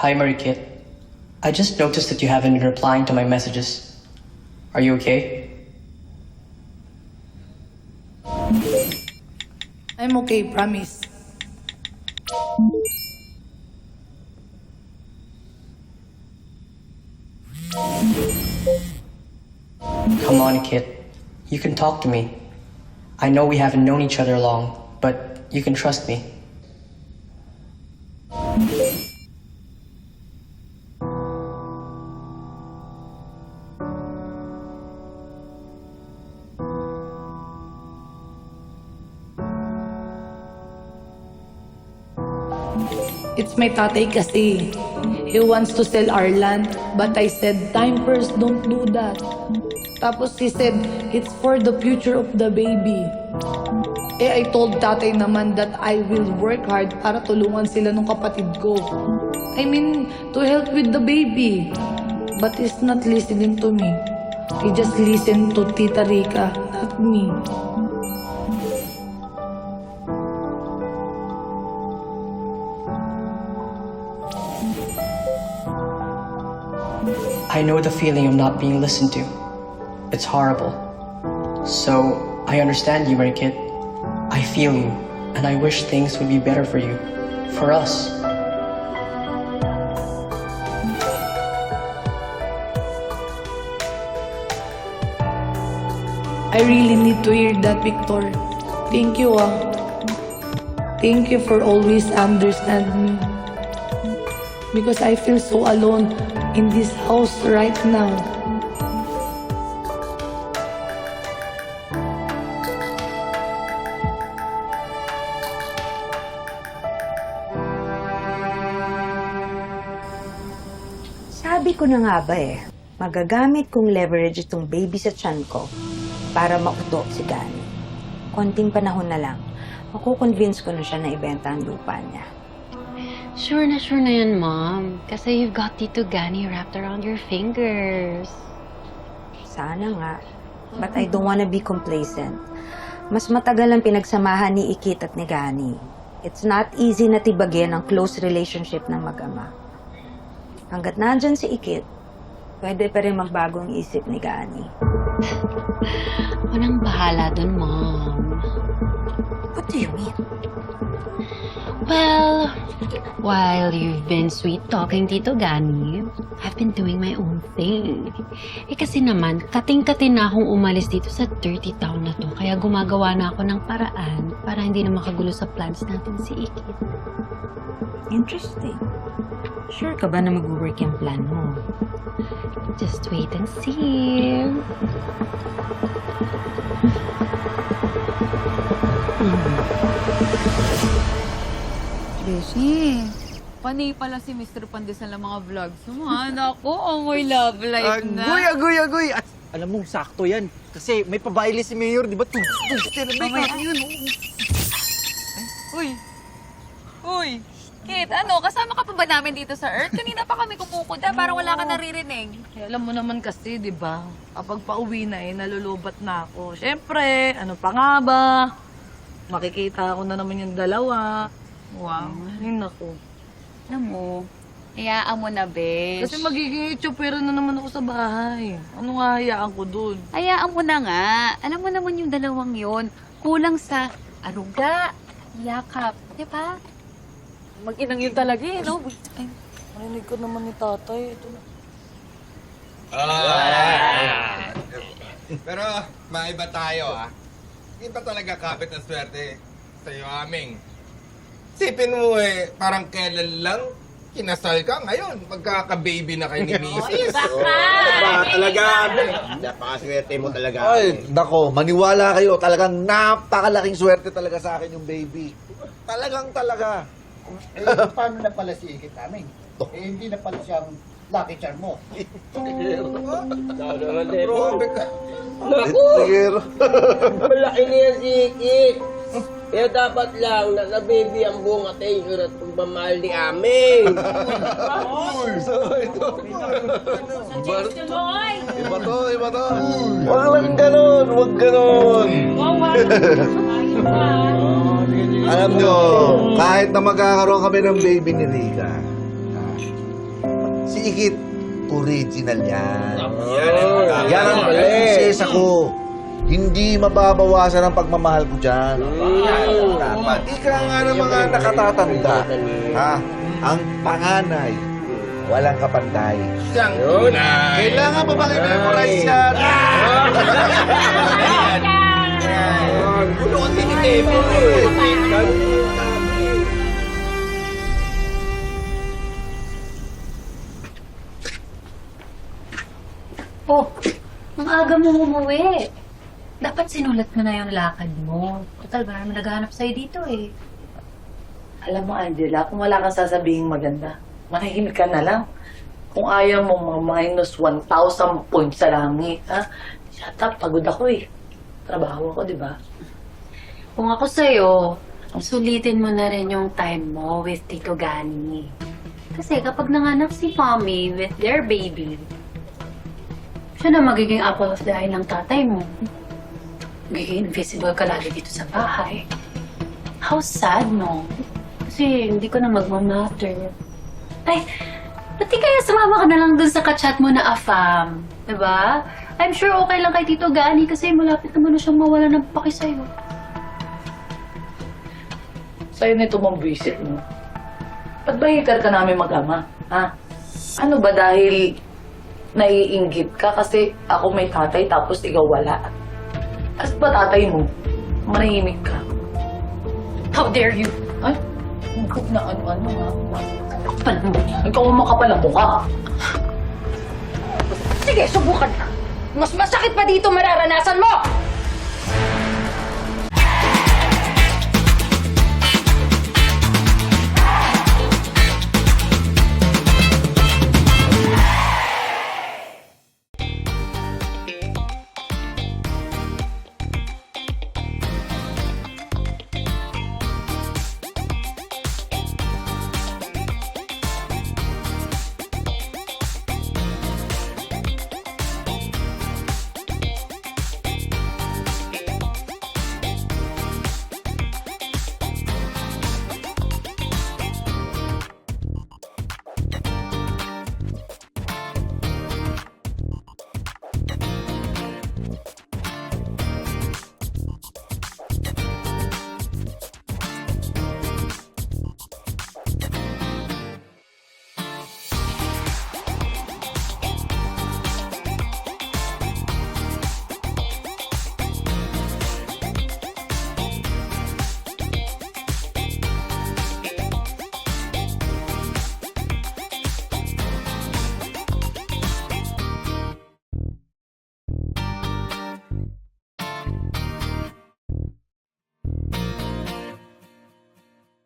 Hi, Marikit. I just noticed that you haven't been replying to my messages. Are you okay? I'm okay, promise. Come on, Kit. You can talk to me. I know we haven't known each other long, but you can trust me. It's my tatay kasi. He wants to sell our land, but I said, time first, don't do that. Tapos he said, it's for the future of the baby. Eh, I told tatay naman that I will work hard para tulungan sila ng kapatid ko. I mean, to help with the baby. But he's not listening to me. He just listened to Tita Rica, not me. I know the feeling of not being listened to. It's horrible. So, I understand you, Marikit. I feel you, and I wish things would be better for you. For us. I really need to hear that, Victor. Thank you, ah. Thank you for always understand me. Because I feel so alone in this house right now. Sabi ko na nga ba eh, magagamit kong leverage itong baby sa tiyan ko para mauto si Gani. Konting panahon na lang, makukonvince ko na siya na ibenta ang lupa niya. Sure na sure na yan, Mom. Kasi you've got Tito Gani wrapped around your fingers. Sana nga. But I don't wanna be complacent. Mas matagal ang pinagsamahan ni Ikit at ni Gani. It's not easy na tibagin ang close relationship ng mag-ama. Hanggat nandyan si Ikit, pwede pa rin magbago ang isip ni Gani. Walang bahala dun, Mom. What do you mean? Well, while you've been sweet talking Tito Gani, I've been doing my own thing. Eh kasi naman, kating-kating na akong umalis dito sa dirty town na to. Kaya gumagawa na ako ng paraan para hindi na makagulo sa plans natin si Ikit. Interesting. Sure ka ba na mag-work yung plan mo? Just wait and see. Beshi, panay pala si Mr. Pandesal ng mga vlogs mo. ha? Naku, oh my love life na. Agoy, agoy, agoy! At, alam mo, sakto yan. Kasi may pabaili si Mayor, di ba? Tugs, tugs, tira, may Mamaya. yun. Uy! Uy! Kit, ano, kasama ka pa ba namin dito sa Earth? Kanina pa kami kumukuda, parang wala ka naririnig. Eh, alam mo naman kasi, di ba? Kapag pauwi na eh, nalulubat na ako. Siyempre, ano pa nga ba? Makikita ko na naman yung dalawa. Wow, ay naku. Alam mo, hayaan mo na, Besh. Kasi magiging itsupera na naman ako sa bahay. Ano nga hayaan ko dun? Hayaan mo na nga. Alam mo naman yung dalawang yon kulang sa aruga, yakap. Di ba? Mag-inang yun talaga eh, no? Ay, Marinig ko naman ni tatay. Ito na. Pero maiba tayo ah. Hindi pa talaga kapit ang swerte sa'yo aming. Sipin mo eh, parang kailan lang kinasal ka ngayon, magkaka-baby na kayo ni Mrs. Ba, talaga, napakaswerte mo talaga. Ay, nako, maniwala kayo. Talagang napakalaking swerte talaga sa akin yung baby. Talagang talaga. Eh, paano na pala si Ikit namin? Eh, hindi na pala siyang lucky charm mo. Grabe ka. Siguro. Malaki niya si Ikit. Kaya dapat lang na na-baby ang buong attention at pagmamahal ni Aming. So, ito. Iba, iba to, iba to. Huwag lang ganun, huwag ganun. Alam nyo, kahit na magkakaroon kami ng baby ni Rika, ah, Si Ikit, original yan. Yan ang prinsesa ko. Hindi mababawasan ang pagmamahal ko dyan. Dapat ika nga ng mga nakatatanda. Ha? Ang panganay, walang kapantay. Siyang Yun. tunay. Kailangan pa bang i-memorize yan? Bunuan din Kevin eh. Oh, ang aga mo umuwi. Dapat sinulat mo na yung lakad mo. Total, ba naman naghahanap sa'yo dito eh. Alam mo, Angela, kung wala kang sasabihing maganda, manahimik ka na lang. Kung ayaw mo mga minus 1,000 points sa langit, ha? Shut up, pagod ako eh. Trabaho ako, di ba? Kung ako sa'yo, sulitin mo na rin yung time mo with Tito Gani. Kasi kapag nanganak si Mommy with their baby, siya na magiging apple of the eye ng tatay mo. Magiging invisible ka lagi dito sa bahay. How sad, no? Kasi hindi ko na magmamatter. Ay, ba't di kaya sumama ka na lang dun sa kachat mo na afam? Diba? I'm sure okay lang kay Tito Gani kasi malapit naman na siyang mawala ng paki sa'yo. Sa'yo nito mong visit mo. Ba't ka namin mag-ama? Ha? Ano ba dahil naiinggit ka kasi ako may tatay tapos ikaw wala? Ba tatay mo? Manahimik ka. How dare you? Ay, huwag na ano-ano ha. Palang mo. Ikaw ang makapal ang mukha. Sige, subukan ka. Mas masakit pa dito mararanasan mo!